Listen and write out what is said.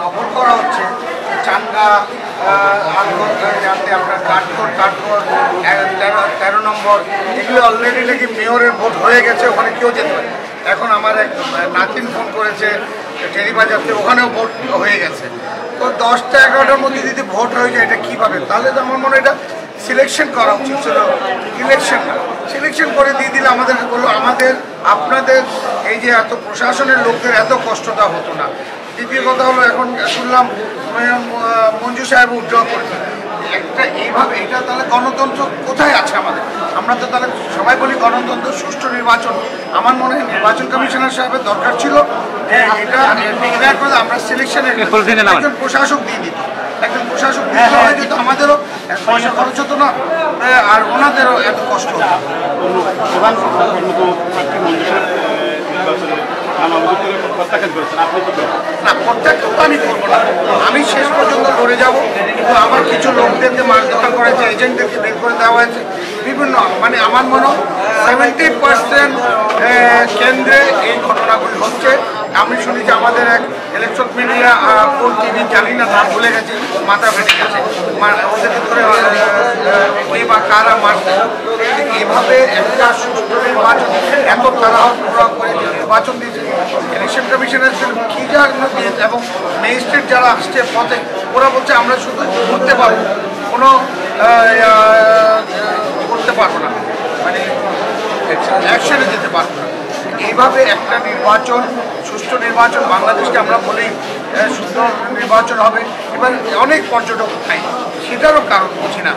দখল করা হচ্ছে। চাঙ্গা জানতে আপনার কাঠগড় কাঠগড় তেরো নম্বর, এগুলো অলরেডি নাকি মেয়রের ভোট হয়ে গেছে, ওখানে কেউ যেতে পারে এখন আমার এক, নাতিন ফোন করেছে টেরিবাজারতে ওখানেও ভোট হয়ে গেছে। তো দশটা এগারোটার মধ্যে যদি ভোট হয়ে যায়, এটা কীভাবে? তাহলে তো আমার মনে এটা সিলেকশন করা উচিত ছিল ইলেকশন সিলেকশন করে দিয়ে দিলে আমাদের বলল, আমাদের, আপনাদের এই যে এত প্রশাসনের লোকদের এত কষ্টটা হতো না। দ্বিতীয় কথা হলো এখন শুনলাম মঞ্জু সাহেব উদ্যোগ করেছে একটা এইভাবে এটা তাহলে গণতন্ত্র কোথায় আছে আমাদের? আমরা তো তাহলে সবাই বলি গণতন্ত্র সুষ্ঠু নির্বাচন। আমার মনে হয় নির্বাচন কমিশনার সাহেবের দরকার ছিল। যে এটা ডিক্লেয়ার করে আমরা সিলেকশনের একজন প্রশাসক দিয়ে দিত। একজন প্রশাসক দিতে হয়ে যেত আমাদেরও পয়সা খরচ হতো না। আর ওনাদেরও এত কষ্ট হতো। না আমি শেষ পর্যন্ত লড়ে যাব। কিন্তু আমার কিছু লোকদেরকে মার দোকান করেছে এজেন্টদেরকে বের করে দেওয়া হয়েছে। বিভিন্ন মানে আমার মনে হয় সেভেন্টি পার্সেন্ট কেন্দ্রে এই ঘটনাগুলি হচ্ছে। আমি শুনি যে আমাদের এক ইলেকট্রন মিডিয়া কোন টিভি জানি না নাম ভুলে গেছে মাথা ফেটে গেছে। আহ, কে বা কারা মারছে। এভাবে একটা সুষ্ঠু নির্বাচন এত তাড়াহুড়া করে নির্বাচন দিয়েছে। ইলেকশন কমিশনের কি জানো দিয়েছে এবং ম্যাজিস্ট্রেট যারা আসছে পথে, ওরা বলছে আমরা শুধু করতে পারব। কোনো করতে পারব না। মানে অ্যাকশনে যেতে পারব না। এইভাবে একটা নির্বাচন, সুষ্ঠু নির্বাচন বাংলাদেশকে আমরা বলি সুন্দর নির্বাচন হবে। এবার অনেক পর্যটক খাই সেটারও কারণ বুঝি না।